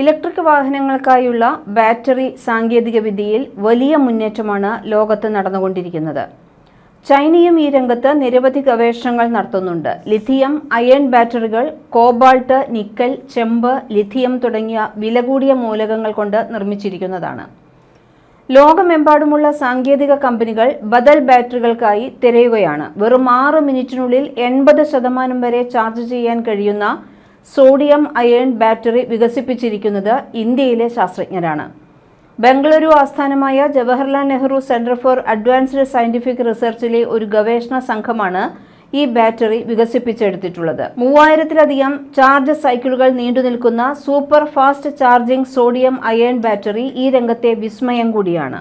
Electric വാഹനങ്ങൾക്കായുള്ള battery സാങ്കേതികവിദ്യയിൽ വലിയ മുന്നേറ്റമാണ് ലോകത്ത് നടന്നുകൊണ്ടിരിക്കുന്നത്. ചൈനയും ഈ രംഗത്ത് നിരവധി ഗവേഷണങ്ങൾ നടത്തുന്നുണ്ട്. ലിഥിയം അയൺ ബാറ്ററികൾ കോബാൾട്ട് നിക്കൽ ചെമ്പ് ലിഥിയം തുടങ്ങിയ വില കൂടിയ മൂലകങ്ങൾ കൊണ്ട് നിർമ്മിച്ചിരിക്കുന്നതാണ്. ലോകമെമ്പാടുമുള്ള സാങ്കേതിക കമ്പനികൾ ബദൽ ബാറ്ററികൾക്കായി തിരയുകയാണ്. വെറും ആറ് മിനിറ്റിനുള്ളിൽ എൺപത് ശതമാനം വരെ ചാർജ് ചെയ്യാൻ കഴിയുന്ന സോഡിയം അയൺ ബാറ്ററി വികസിപ്പിച്ചിരിക്കുന്നത് ഇന്ത്യയിലെ ശാസ്ത്രജ്ഞരാണ്. ബംഗളൂരു ആസ്ഥാനമായ Jawaharlal Nehru centre for advanced scientific റിസർച്ചിലെ ഒരു ഗവേഷണ സംഘമാണ് ഈ ബാറ്ററി വികസിപ്പിച്ചെടുത്തിട്ടുള്ളത്. മൂവായിരത്തിലധികം ചാർജ് സൈക്കിളുകൾ നീണ്ടുനിൽക്കുന്ന super fast charging sodium ion battery ഈ രംഗത്തെ വിസ്മയം കൂടിയാണ്.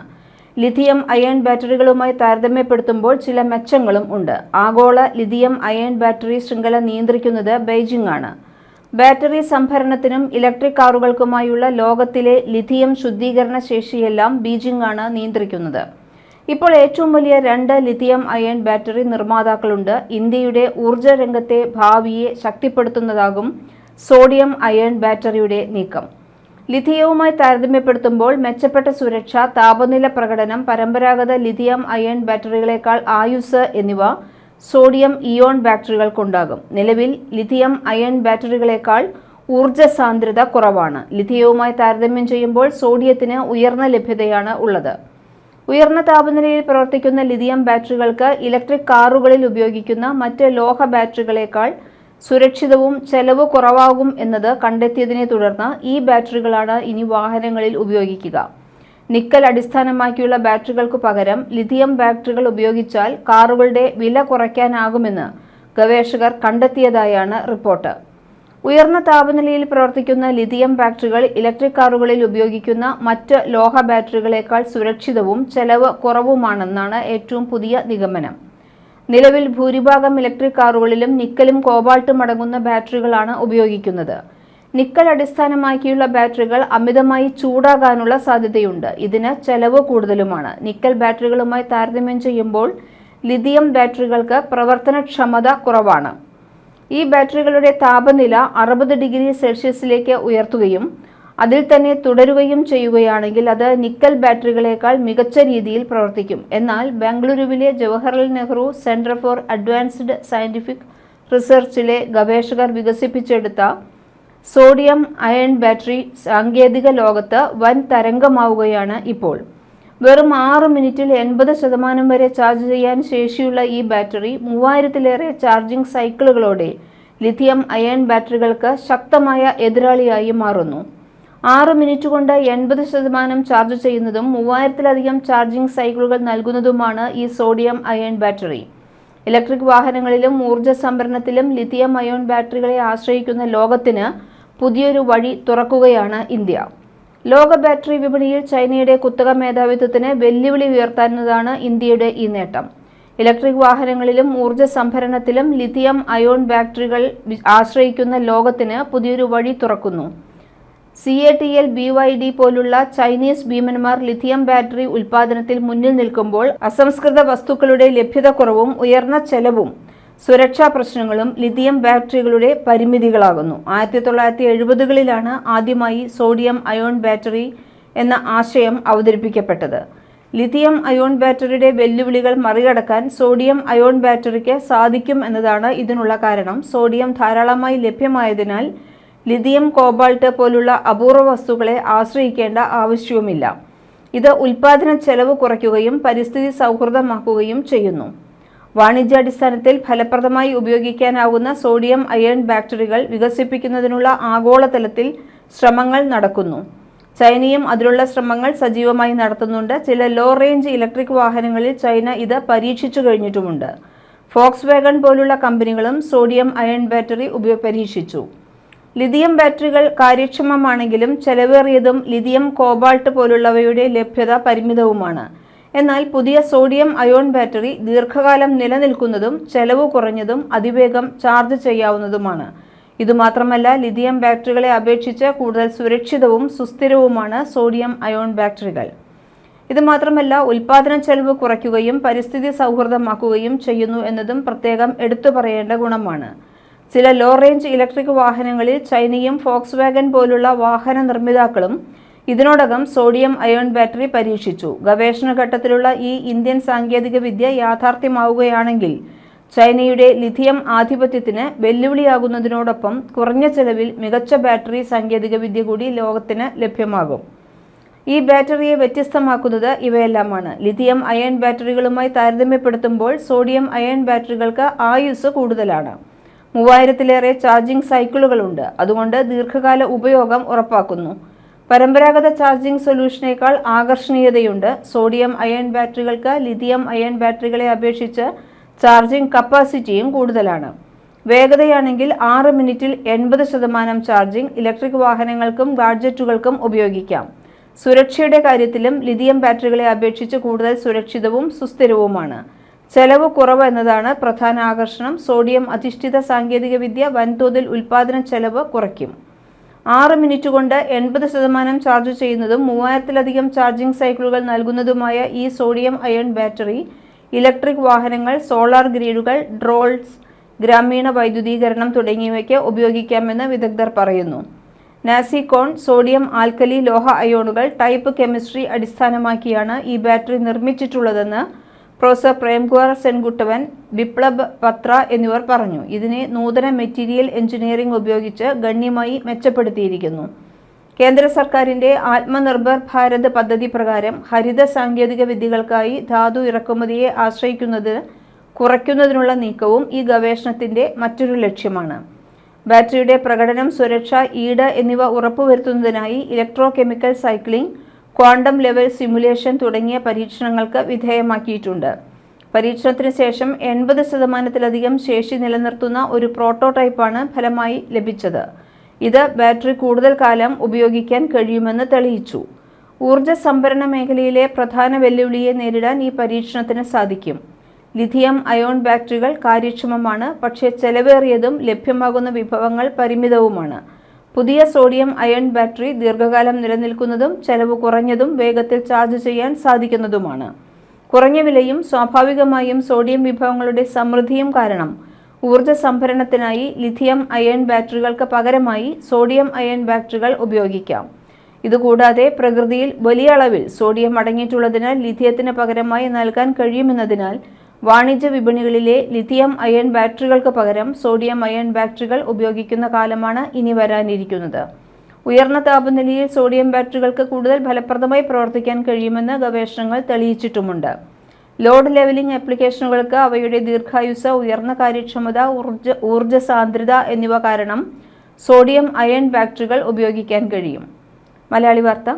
ലിഥിയം അയൺ ബാറ്ററികളുമായി താരതമ്യപ്പെടുത്തുമ്പോൾ ചില മെച്ചങ്ങളും ഉണ്ട്. ആഗോള ലിഥിയം അയൺ ബാറ്ററി ശൃംഖല നിയന്ത്രിക്കുന്നത് ബെയ്ജിംഗ് ആണ് ബാറ്ററി സംഭരണത്തിനും ഇലക്ട്രിക് കാറുകൾക്കുമായുള്ള ലോകത്തിലെ ലിഥിയം ശുദ്ധീകരണ ശേഷിയെല്ലാം ബീജിംഗ് ആണ് നിയന്ത്രിക്കുന്നത്. ഇപ്പോൾ ഏറ്റവും വലിയ രണ്ട് ലിഥിയം അയൺ ബാറ്ററി നിർമ്മാതാക്കളുണ്ട്. ഇന്ത്യയുടെ ഊർജ രംഗത്തെ ഭാവിയെ ശക്തിപ്പെടുത്തുന്നതാകും സോഡിയം അയൺ ബാറ്ററിയുടെ നീക്കം. ലിഥിയവുമായി താരതമ്യപ്പെടുത്തുമ്പോൾ മെച്ചപ്പെട്ട സുരക്ഷ താപനില പ്രകടനം പരമ്പരാഗത ലിഥിയം അയൺ ബാറ്ററികളേക്കാൾ ആയുസ് എന്നിവ സോഡിയം ഇയോൺ ബാറ്ററികൾക്കുണ്ടാകും. നിലവിൽ ലിഥിയം അയൺ ബാറ്ററികളേക്കാൾ ഊർജ സാന്ദ്രത കുറവാണ്. ലിഥിയവുമായി താരതമ്യം ചെയ്യുമ്പോൾ സോഡിയത്തിന് ഉയർന്ന ലഭ്യതയാണ് ഉള്ളത്. ഉയർന്ന താപനിലയിൽ പ്രവർത്തിക്കുന്ന ലിഥിയം ബാറ്ററികൾക്ക് ഇലക്ട്രിക് കാറുകളിൽ ഉപയോഗിക്കുന്ന മറ്റ് ലോഹ ബാറ്ററികളേക്കാൾ സുരക്ഷിതവും ചെലവ് കുറവാകും എന്നത് കണ്ടെത്തിയതിനെ തുടർന്ന് ഈ ബാറ്ററികളാണ് ഇനി വാഹനങ്ങളിൽ ഉപയോഗിക്കുക. നിക്കൽ അടിസ്ഥാനമാക്കിയുള്ള ബാറ്ററികൾക്ക് പകരം ലിഥിയം ബാറ്ററികൾ ഉപയോഗിച്ചാൽ കാറുകളുടെ വില കുറയ്ക്കാനാകുമെന്ന് ഗവേഷകർ കണ്ടെത്തിയതായാണ് റിപ്പോർട്ട്. ഉയർന്ന താപനിലയിൽ പ്രവർത്തിക്കുന്ന ലിഥിയം ബാറ്ററികൾ ഇലക്ട്രിക് കാറുകളിൽ ഉപയോഗിക്കുന്ന മറ്റ് ലോഹ ബാറ്ററികളേക്കാൾ സുരക്ഷിതവും ചെലവ് കുറവുമാണെന്നാണ് ഏറ്റവും പുതിയ നിഗമനം. നിലവിൽ ഭൂരിഭാഗം ഇലക്ട്രിക് കാറുകളിലും നിക്കലും കോബാൾട്ടും അടങ്ങുന്ന ബാറ്ററികളാണ് ഉപയോഗിക്കുന്നത്. നിക്കൽ അടിസ്ഥാനമാക്കിയുള്ള ബാറ്ററികൾ അമിതമായി ചൂടാകാനുള്ള സാധ്യതയുണ്ട്. ഇതിന് ചെലവ് കൂടുതലുമാണ്. നിക്കൽ ബാറ്ററികളുമായി താരതമ്യം ചെയ്യുമ്പോൾ ലിഥിയം ബാറ്ററികൾക്ക് പ്രവർത്തനക്ഷമത കുറവാണ്. ഈ ബാറ്ററികളുടെ താപനില അറുപത് ഡിഗ്രി സെൽഷ്യസിലേക്ക് ഉയർത്തുകയും അതിൽ തന്നെ തുടരുകയും ചെയ്യുകയാണെങ്കിൽ അത് നിക്കൽ ബാറ്ററികളേക്കാൾ മികച്ച രീതിയിൽ പ്രവർത്തിക്കും. എന്നാൽ ബംഗളൂരുവിലെ Jawaharlal Nehru centre for advanced scientific റിസർച്ചിലെ ഗവേഷകർ വികസിപ്പിച്ചെടുത്ത സോഡിയം അയൺ ബാറ്ററി സാങ്കേതിക ലോകത്ത് വൻ തരംഗമാവുകയാണ് ഇപ്പോൾ. വെറും ആറ് മിനിറ്റിൽ എൺപത് ശതമാനം വരെ ചാർജ് ചെയ്യാൻ ശേഷിയുള്ള ഈ ബാറ്ററി മൂവായിരത്തിലേറെ ചാർജിംഗ് സൈക്കിളുകളോടെ ലിഥിയം അയൺ ബാറ്ററികൾക്ക് ശക്തമായ എതിരാളിയായി മാറുന്നു. ആറ് മിനിറ്റ് കൊണ്ട് എൺപത് ശതമാനം ചാർജ് ചെയ്യുന്നതും മൂവായിരത്തിലധികം ചാർജിംഗ് സൈക്കിളുകൾ നൽകുന്നതുമാണ് ഈ സോഡിയം അയൺ ബാറ്ററി. ഇലക്ട്രിക് വാഹനങ്ങളിലും ഊർജ സംഭരണത്തിലും ലിഥിയം അയോൺ ബാറ്ററികളെ ആശ്രയിക്കുന്ന ലോകത്തിന് പുതിയൊരു വഴി തുറക്കുകയാണ് ഇന്ത്യ. ലോക ബാറ്ററി വിപണിയിൽ ചൈനയുടെ കുത്തക മേധാവിത്വത്തിന് വെല്ലുവിളി ഉയർത്താവുന്നതാണ് ഇന്ത്യയുടെ ഈ നേട്ടം. ഇലക്ട്രിക് വാഹനങ്ങളിലും ഊർജ സംഭരണത്തിലും ലിഥിയം അയോൺ ബാറ്ററികൾ ആശ്രയിക്കുന്ന ലോകത്തിന് പുതിയൊരു വഴി തുറക്കുന്നു. C A T L B Y D പോലുള്ള ചൈനീസ് ഭീമന്മാർ ലിഥിയം ബാറ്ററി ഉൽപാദനത്തിൽ മുന്നിൽ നിൽക്കുമ്പോൾ അസംസ്കൃത വസ്തുക്കളുടെ ലഭ്യതക്കുറവും ഉയർന്ന ചെലവും സുരക്ഷാ പ്രശ്നങ്ങളും ലിഥിയം ബാറ്ററികളുടെ പരിമിതികളാകുന്നു. ആയിരത്തി തൊള്ളായിരത്തി എഴുപതുകളിലാണ് ആദ്യമായി സോഡിയം അയോൺ ബാറ്ററി എന്ന ആശയം അവതരിപ്പിക്കപ്പെട്ടത്. ലിഥിയം അയോൺ ബാറ്ററിയുടെ വെല്ലുവിളികൾ മറികടക്കാൻ സോഡിയം അയോൺ ബാറ്ററിക്ക് സാധിക്കും എന്നതാണ് ഇതിനുള്ള കാരണം. സോഡിയം ധാരാളമായി ലഭ്യമായതിനാൽ ലിഥിയം കോബാൾട്ട് പോലുള്ള അപൂർവ വസ്തുക്കളെ ആശ്രയിക്കേണ്ട ആവശ്യവുമില്ല. ഇത് ഉൽപാദന ചെലവ് കുറയ്ക്കുകയും പരിസ്ഥിതി സൗഹൃദമാക്കുകയും ചെയ്യുന്നു. വാണിജ്യാടിസ്ഥാനത്തിൽ ഫലപ്രദമായി ഉപയോഗിക്കാനാവുന്ന സോഡിയം അയൺ ബാക്ടറികൾ വികസിപ്പിക്കുന്നതിനുള്ള ആഗോളതലത്തിൽ ശ്രമങ്ങൾ നടക്കുന്നു. ചൈനയും അതിലുള്ള ശ്രമങ്ങൾ സജീവമായി നടത്തുന്നുണ്ട്. ചില ലോ റേഞ്ച് ഇലക്ട്രിക് വാഹനങ്ങളിൽ ചൈന ഇത് പരീക്ഷിച്ചു കഴിഞ്ഞിട്ടുമുണ്ട്. ഫോക്സ് വാഗൺ പോലുള്ള കമ്പനികളും സോഡിയം അയൺ ബാറ്ററി ഉപയോഗ പരീക്ഷിച്ചു. ലിഥിയം ബാറ്ററികൾ കാര്യക്ഷമമാണെങ്കിലും ചെലവേറിയതും ലിഥിയം കോബാൾട്ട് പോലുള്ളവയുടെ ലഭ്യത പരിമിതവുമാണ്. എന്നാൽ പുതിയ സോഡിയം അയോൺ ബാറ്ററി ദീർഘകാലം നിലനിൽക്കുന്നതും ചെലവ് കുറഞ്ഞതും അതിവേഗം ചാർജ് ചെയ്യാവുന്നതുമാണ്. ഇതുമാത്രമല്ല ലിഥിയം ബാറ്ററികളെ അപേക്ഷിച്ച് കൂടുതൽ സുരക്ഷിതവും സുസ്ഥിരവുമാണ് സോഡിയം അയോൺ ബാറ്ററികൾ. ഇത് മാത്രമല്ല ഉൽപാദന ചെലവ് കുറയ്ക്കുകയും പരിസ്ഥിതി സൗഹൃദമാക്കുകയും ചെയ്യുന്നു എന്നതും പ്രത്യേകം എടുത്തു പറയേണ്ട ഗുണമാണ്. ചില ലോ റേഞ്ച് ഇലക്ട്രിക് വാഹനങ്ങളിൽ ചൈനയും ഫോക്സ് വാഗൻ പോലുള്ള വാഹന നിർമ്മിതാക്കളും ഇതിനോടകം സോഡിയം അയോൺ ബാറ്ററി പരീക്ഷിച്ചു. ഗവേഷണ ഘട്ടത്തിലുള്ള ഈ ഇന്ത്യൻ സാങ്കേതിക വിദ്യ യാഥാർത്ഥ്യമാവുകയാണെങ്കിൽ ചൈനയുടെ ലിഥിയം ആധിപത്യത്തിന് വെല്ലുവിളിയാകുന്നതിനോടൊപ്പം കുറഞ്ഞ ചെലവിൽ മികച്ച ബാറ്ററി സാങ്കേതികവിദ്യ കൂടി ലോകത്തിന് ലഭ്യമാകും. ഈ ബാറ്ററിയെ വ്യത്യസ്തമാക്കുന്നത് ഇവയെല്ലാമാണ്. ലിഥിയം അയൺ ബാറ്ററികളുമായി താരതമ്യപ്പെടുത്തുമ്പോൾ സോഡിയം അയൺ ബാറ്ററികൾക്ക് ആയുസ് കൂടുതലാണ്. മൂവായിരത്തിലേറെ ചാർജിംഗ് സൈക്കിളുകളുണ്ട്. അതുകൊണ്ട് ദീർഘകാല ഉപയോഗം ഉറപ്പാക്കുന്നു. പരമ്പരാഗത ചാർജിംഗ് സൊല്യൂഷനേക്കാൾ ആകർഷണീയതയുണ്ട്. സോഡിയം അയൺ ബാറ്ററികൾക്ക് ലിഥിയം അയൺ ബാറ്ററികളെ അപേക്ഷിച്ച് ചാർജിംഗ് കപ്പാസിറ്റിയും കൂടുതലാണ്. വേഗതയാണെങ്കിൽ ആറ് മിനിറ്റിൽ എൺപത് ശതമാനം ചാർജിംഗ് ഇലക്ട്രിക് വാഹനങ്ങൾക്കും ഗാഡ്ജറ്റുകൾക്കും ഉപയോഗിക്കാം. സുരക്ഷയുടെ കാര്യത്തിലും ലിഥിയം ബാറ്ററികളെ അപേക്ഷിച്ച് കൂടുതൽ സുരക്ഷിതവും സുസ്ഥിരവുമാണ്. ചെലവ് കുറവ് എന്നതാണ് പ്രധാന ആകർഷണം. സോഡിയം അധിഷ്ഠിത സാങ്കേതികവിദ്യ വൻതോതിൽ ഉൽപാദന ചെലവ് കുറയ്ക്കും. ആറ് മിനിറ്റ് കൊണ്ട് എൺപത് ശതമാനം ചാർജ് ചെയ്യുന്നതും മൂവായിരത്തിലധികം ചാർജിംഗ് സൈക്കിളുകൾ നൽകുന്നതുമായ ഈ സോഡിയം അയൺ ബാറ്ററി ഇലക്ട്രിക് വാഹനങ്ങൾ സോളാർ ഗ്രിഡുകൾ ഡ്രോൾസ് ഗ്രാമീണ വൈദ്യുതീകരണം തുടങ്ങിയവയ്ക്ക് ഉപയോഗിക്കാമെന്ന് വിദഗ്ധർ പറയുന്നു. നാസിക്കോൺ സോഡിയം ആൽക്കലി ലോഹ അയോണുകൾ ടൈപ്പ് കെമിസ്ട്രി അടിസ്ഥാനമാക്കിയാണ് ഈ ബാറ്ററി നിർമ്മിച്ചിട്ടുള്ളതെന്ന് പ്രൊഫസർ പ്രേംകുമാർ സെൻകുട്ടവൻ ബിപ്ലബ് പത്ര എന്നിവർ പറഞ്ഞു. ഇതിനെ നൂതന മെറ്റീരിയൽ എഞ്ചിനീയറിംഗ് ഉപയോഗിച്ച് ഗണ്യമായി മെച്ചപ്പെടുത്തിയിരിക്കുന്നു. കേന്ദ്ര സർക്കാരിന്റെ ആത്മനിർഭർ ഭാരത് പദ്ധതി പ്രകാരം ഹരിത സാങ്കേതിക വിദ്യകൾക്കായി ധാതു ഇറക്കുമതിയെ ആശ്രയിക്കുന്നത് കുറയ്ക്കുന്നതിനുള്ള നീക്കവും ഈ ഗവേഷണത്തിന്റെ മറ്റൊരു ലക്ഷ്യമാണ്. ബാറ്ററിയുടെ പ്രകടനം സുരക്ഷ ഈട് എന്നിവ ഉറപ്പുവരുത്തുന്നതിനായി electrochemical cycling quantum level simulation തുടങ്ങിയ പരീക്ഷണങ്ങൾക്ക് വിധേയമാക്കിയിട്ടുണ്ട്. പരീക്ഷണത്തിന് ശേഷം എൺപത് ശതമാനത്തിലധികം ശേഷി നിലനിർത്തുന്ന ഒരു പ്രോട്ടോടൈപ്പാണ് ഫലമായി ലഭിച്ചത്. ഇത് ബാറ്ററി കൂടുതൽ കാലം ഉപയോഗിക്കാൻ കഴിയുമെന്ന് തെളിയിച്ചു. ഊർജ സംഭരണ മേഖലയിലെ പ്രധാന വെല്ലുവിളിയെ നേരിടാൻ ഈ പരീക്ഷണത്തിന് സാധിക്കും. ലിഥിയം അയോൺ ബാറ്ററികൾ കാര്യക്ഷമമാണ് പക്ഷേ ചെലവേറിയതും ലഭ്യമാകുന്ന വിഭവങ്ങൾ പരിമിതവുമാണ്. പുതിയ സോഡിയം അയൺ ബാറ്ററി ദീർഘകാലം നിലനിൽക്കുന്നതും ചെലവ് കുറഞ്ഞതും വേഗത്തിൽ ചാർജ് ചെയ്യാൻ സാധിക്കുന്നതുമാണ്. കുറഞ്ഞ വിലയും സ്വാഭാവികമായും സോഡിയം വിഭവങ്ങളുടെ സമൃദ്ധിയും കാരണം ഊർജ സംഭരണത്തിനായി ലിഥിയം അയൺ ബാറ്ററികൾക്ക് പകരമായി സോഡിയം അയൺ ബാറ്ററികൾ ഉപയോഗിക്കാം. ഇതുകൂടാതെ പ്രകൃതിയിൽ വലിയ അളവിൽ സോഡിയം അടങ്ങിയിട്ടുള്ളതിനാൽ ലിഥിയത്തിന് പകരമായി നൽകാൻ കഴിയുമെന്നതിനാൽ വാണിജ്യ വിപണികളിലെ ലിഥിയം അയൺ ബാറ്ററികൾക്ക് പകരം സോഡിയം അയൺ ബാറ്ററികൾ ഉപയോഗിക്കുന്ന കാലമാണ് ഇനി വരാനിരിക്കുന്നത്. ഉയർന്ന താപനിലയിൽ സോഡിയം ബാറ്ററികൾക്ക് കൂടുതൽ ഫലപ്രദമായി പ്രവർത്തിക്കാൻ കഴിയുമെന്ന് ഗവേഷണങ്ങൾ തെളിയിച്ചിട്ടുമുണ്ട്. ലോഡ് ലെവലിംഗ് ആപ്ലിക്കേഷനുകൾക്ക് അവയുടെ ദീർഘായുസ് ഉയർന്ന കാര്യക്ഷമത ഊർജ ഊർജ സാന്ദ്രത എന്നിവ കാരണം സോഡിയം അയൺ ബാറ്ററികൾ ഉപയോഗിക്കാൻ കഴിയും. മലയാളി വാർത്ത.